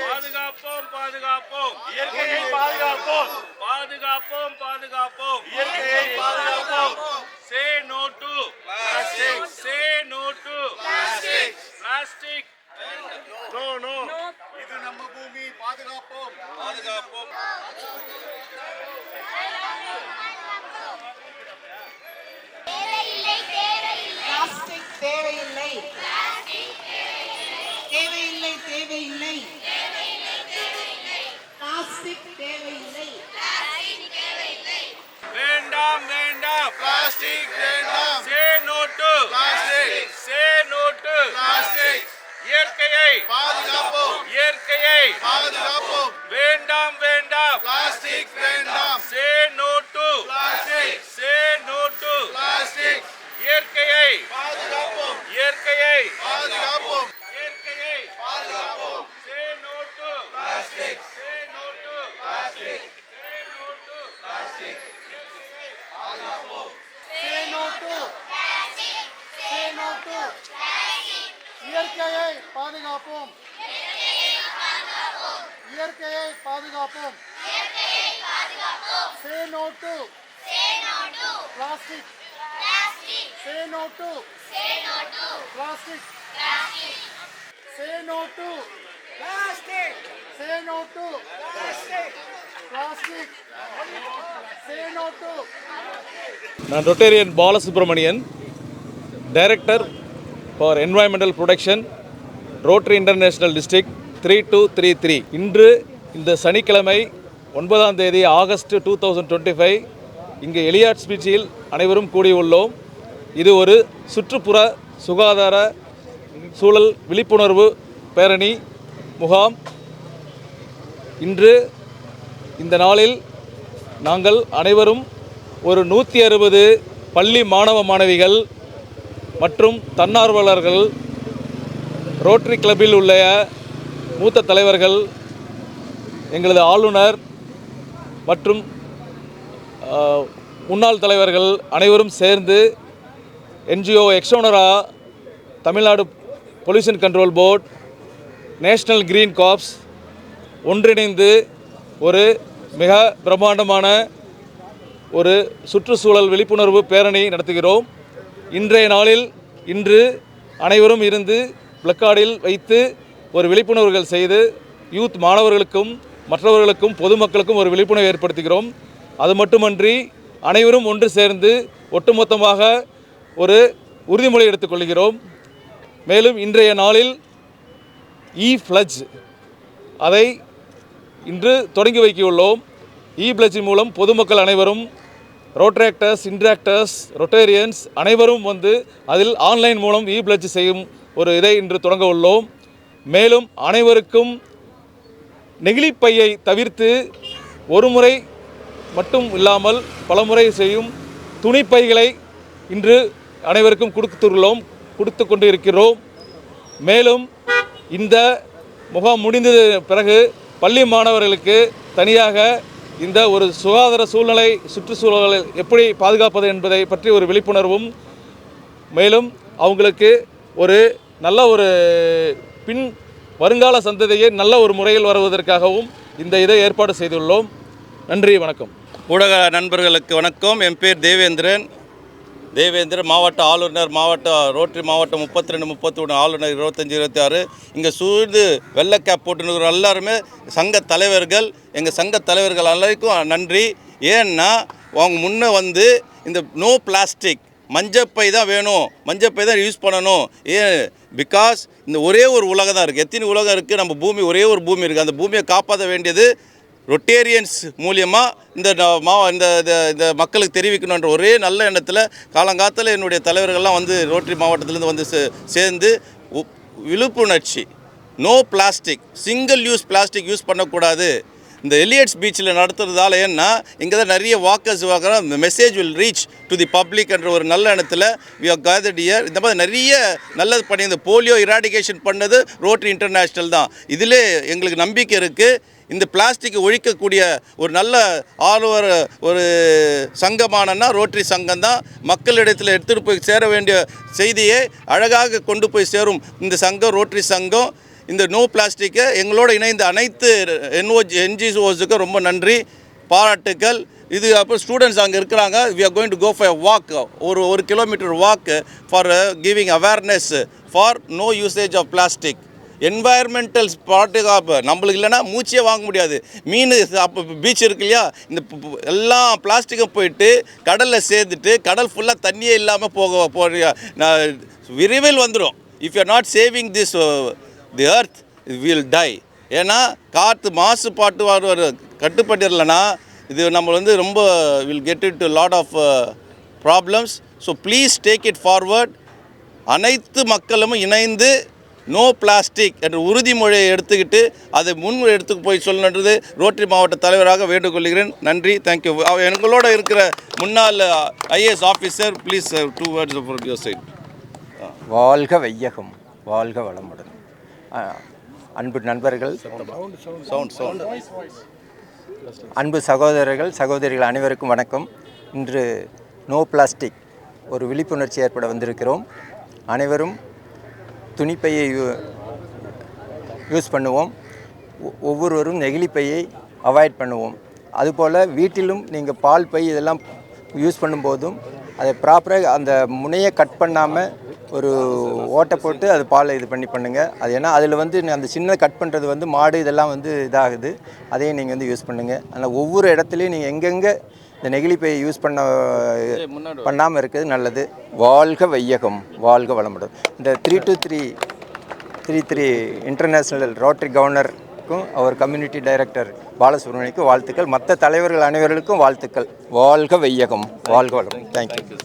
பாதுகாப்போம் பாதுகாப்போம். இயற்கையை பாதுகாப்போம். பாதுகாப்போம் பாதுகாப்போம். இயற்கையை பாதுகாப்போம். Say no to Plastic. Say no to Plastic. Plastic no no இது நம்ம பூமி. பாதுகாப்போம். பாதுகாப்போம். பிளாஸ்டிக் வேண்டாம் say no to plastic say no to plastic இயற்கையை. பாதுகாப்போம். இயற்கையை. பாதுகாப்போம். வேண்டாம் வேண்டாம். பிளாஸ்டிக் வேண்டாம் say no to plastic say no to plastic இயற்கையை பாதுகாப்போம் இயற்கையை பாதுகாப்போம் இயற்கையை பாதுகாப்போம் say no to plastic say no to plastic say no to Say no to. Say no to. இயற்கையை பாதுகாப்போம் இயற்கையை பாதுகாப்போம். Say no to plastic. Say no to plastic. Say no to plastic. Say no to plastic plastic say no to நான் Rotarian Balasubramanian director for environmental protection Rotary International district three two three three இன்று இந்த சனிக்கிழமை ஒன்பதாம் தேதி August two thousand twenty five இங்கே Elliot ஸ்பீச்சில் அனைவரும் கூடியுள்ளோம். இது ஒரு சுற்றுப்புற சுகாதார சூழல் விழிப்புணர்வு பேரணி முகாம். இன்று இந்த நாளில் நாங்கள் அனைவரும் ஒரு நூற்றி அறுபது பள்ளி மாணவ மாணவிகள் மற்றும் தன்னார்வலர்கள் ரோட்டரி கிளப்பில் உள்ள மூத்த தலைவர்கள் எங்களது ஆளுநர் மற்றும் முன்னாள் தலைவர்கள் அனைவரும் சேர்ந்து NGO Exnora Tamil Nadu pollution control board national green corps ஒன்றிணைந்து ஒரு மிக பிரம்மாண்டமான ஒரு சுற்றுச்சூழல் விழிப்புணர்வு பேரணி நடத்துகிறோம். இன்றைய நாளில் இன்று அனைவரும் இருந்து பிளக்கார்டில் வைத்து ஒரு விழிப்புணர்வுகள் செய்து யூத் மாணவர்களுக்கும் மற்றவர்களுக்கும் பொதுமக்களுக்கும் ஒரு விழிப்புணர்வு ஏற்படுத்துகிறோம். அது மட்டுமன்றி அனைவரும் ஒன்று சேர்ந்து ஒட்டுமொத்தமாக ஒரு உறுதிமொழி எடுத்துக்கொள்கிறோம். மேலும் இன்றைய நாளில் இ ஃப்ளஜ் அதை இன்று தொடங்கி வைக்கியுள்ளோம் இ பிளட்ஜ் மூலம் பொதுமக்கள் அனைவரும் ரோட்ராக்டர்ஸ் இன்ட்ராக்டர்ஸ் ரொட்டேரியன்ஸ் அனைவரும் வந்து அதில் ஆன்லைன் மூலம் இ பிளட்ஜ் செய்யும் ஒரு இதை இன்று தொடங்க உள்ளோம். மேலும் அனைவருக்கும் நெகிழிப்பையை தவிர்த்து ஒரு முறை மட்டும் இல்லாமல் பலமுறை செய்யும் துணிப்பைகளை இன்று அனைவருக்கும் கொடுத்துள்ளோம் கொடுத்து கொண்டு இருக்கிறோம் மேலும் இந்த முகாம் முடிந்தது பிறகு பள்ளி மாணவர்களுக்கு தனியாக இந்த ஒரு சுகாதார சூழ்நிலை சுற்றுச்சூழலை எப்படி பாதுகாப்பது என்பதை பற்றி ஒரு விழிப்புணர்வும் மேலும் அவங்களுக்கு ஒரு நல்ல ஒரு பின் வருங்கால சந்ததியை நல்ல ஒரு முறையில் வருவதற்காகவும் இந்த இதை ஏற்பாடு செய்துள்ளோம். நன்றி வணக்கம். ஊடக நண்பர்களுக்கு வணக்கம். என் பேர் தேவேந்திரன். தேவேந்திரன் மாவட்ட ஆளுநர் மாவட்ட ரோட்டரி மாவட்டம் முப்பத்தி ரெண்டு முப்பத்தி ஒன்று ஆளுநர் இருபத்தஞ்சி இருபத்தி ஆறு இங்கே சூழ்ந்து வெள்ளை கேப் போட்டுன்னு எல்லாருமே சங்க தலைவர்கள் எங்கள் சங்க தலைவர்கள் எல்லாருக்கும் நன்றி. ஏன்னா அவங்க முன்னே வந்து இந்த நோ பிளாஸ்டிக் மஞ்சப்பை தான் வேணும். மஞ்சப்பை தான் யூஸ் பண்ணணும். ஏன் பிகாஸ் இந்த ஒரே ஒரு உலகம் தான் இருக்குது எத்தனை உலகம் இருக்குது நம்ம பூமி ஒரே ஒரு பூமி இருக்குது அந்த பூமியை காப்பாற்ற வேண்டியது ரொட்டேரியன்ஸ் மூலியமாக இந்த மா இந்த இந்த- இந்த மக்களுக்கு தெரிவிக்கணுன்ற ஒரே நல்ல எண்ணத்தில் காலங்காத்தில் என்னுடைய தலைவர்கள்லாம் வந்து ரோட்டரி மாவட்டத்திலேருந்து வந்து சே- சேர்ந்து விழிப்புணர்ச்சி. No plastic single use plastic use பண்ணக்கூடாது. இந்த எலியட்ஸ் பீச்சில் நடத்துறதால ஏன்னா இங்கே தான் நிறைய வாக்கர்ஸ் வாக்குறோம் இந்த message will reach to the public என்ற ஒரு நல்ல எண்ணத்தில் வி ஆர் கேதர்ட் இயர் இந்த மாதிரி நிறைய நல்லது பண்ணி இந்த போலியோ இராடிகேஷன் பண்ணது ரோட்ரி இன்டர்நேஷ்னல் தான். இதிலே எங்களுக்கு நம்பிக்கை இருக்குது இந்த பிளாஸ்டிக்கை ஒழிக்கக்கூடிய ஒரு நல்ல ஆளுவர் ஒரு சங்கமானன்னா ரோட்டரி சங்கம் தான். மக்களிடத்தில் எடுத்துகிட்டு போய் சேர வேண்டிய செய்தியை அழகாக கொண்டு போய் சேரும் இந்த சங்கம் ரோட்டரி சங்கம். இந்த நோ பிளாஸ்டிக்கை எங்களோட இணைந்த அனைத்து என்ஓ என்ஜிஓஸுக்கும் ரொம்ப நன்றி பாராட்டுக்கள். இது அப்புறம் ஸ்டூடெண்ட்ஸ் அங்கே இருக்கிறாங்க. We are going to go for walk ஒரு ஒரு kilometre walk for giving awareness for no usage of plastic environmental பாதுகாப்பு நம்மளுக்கு இல்லைன்னா மூச்சே வாங்க முடியாது. மீன் அப்போ பீச் இருக்கு இல்லையா? இந்த எல்லாம் எல்லா பிளாஸ்டிக்கும் போயிட்டு கடலில் சேர்ந்துட்டு கடல் ஃபுல்லாக தண்ணியே இல்லாமல் போக போகிற விரைவில் வந்துடும் if you not saving this the earth will die ஏன்னா காற்று மாசுபாட்டு வர கட்டுப்பட்டுடலைன்னா இது நம்ம வந்து ரொம்ப will get it to lot of problems so please take it forward அனைத்து மக்களும் இணைந்து நோ பிளாஸ்டிக் என்ற உறுதிமொழியை எடுத்துக்கிட்டு அதை முன் எடுத்து போய் சொல்லணுன்றது ரோட்டரி மாவட்ட தலைவராக வேண்டுகொள்கிறேன். நன்றி. தேங்க்யூ எங்களோட இருக்கிற முன்னாள் IAS officer please two words for your side வாழ்க வையகம். வாழ்க வளமுடன். அன்பு நண்பர்கள் சவுண்ட் சவுண்ட் அன்பு சகோதரர்கள் சகோதரிகள் அனைவருக்கும் வணக்கம். இன்று நோ பிளாஸ்டிக் ஒரு விழிப்புணர்ச்சி ஏற்பட வந்திருக்கிறோம். அனைவரும் துணிப்பையை யூ- யூஸ் பண்ணுவோம். ஒவ்வொருவரும் நெகிழிப்பையை அவாய்ட் பண்ணுவோம். அதுபோல் வீட்டிலும் நீங்கள் பால் பை இதெல்லாம் யூஸ் பண்ணும்போதும் அதை ப்ராப்பராக அந்த முனையை கட் பண்ணாமல் ஒரு ஓட்டை போட்டு அது பாலை இது பண்ணி பண்ணுங்கள் அது ஏன்னா அதில் வந்து அந்த சின்ன கட் பண்ணுறது வந்து மாடு இதெல்லாம் வந்து இதாகுது. அதையும் நீங்கள் வந்து யூஸ் பண்ணுங்கள் ஆனால் ஒவ்வொரு இடத்துலையும் நீங்கள் எங்கெங்கே இந்த நெகிழிப்பையை யூஸ் பண்ண பண்ணாமல் இருக்கிறது நல்லது. வாழ்க வையகம் வாழ்க வளமுடன். இந்த three two three three three international rotary கவர்னருக்கும் அவர் கம்யூனிட்டி டைரக்டர் பாலசுப்ரமணியக்கும் வாழ்த்துக்கள். மற்ற தலைவர்கள் அனைவர்களுக்கும் வாழ்த்துக்கள். வாழ்க வையகம் வாழ்க வளம் தேங்க்யூ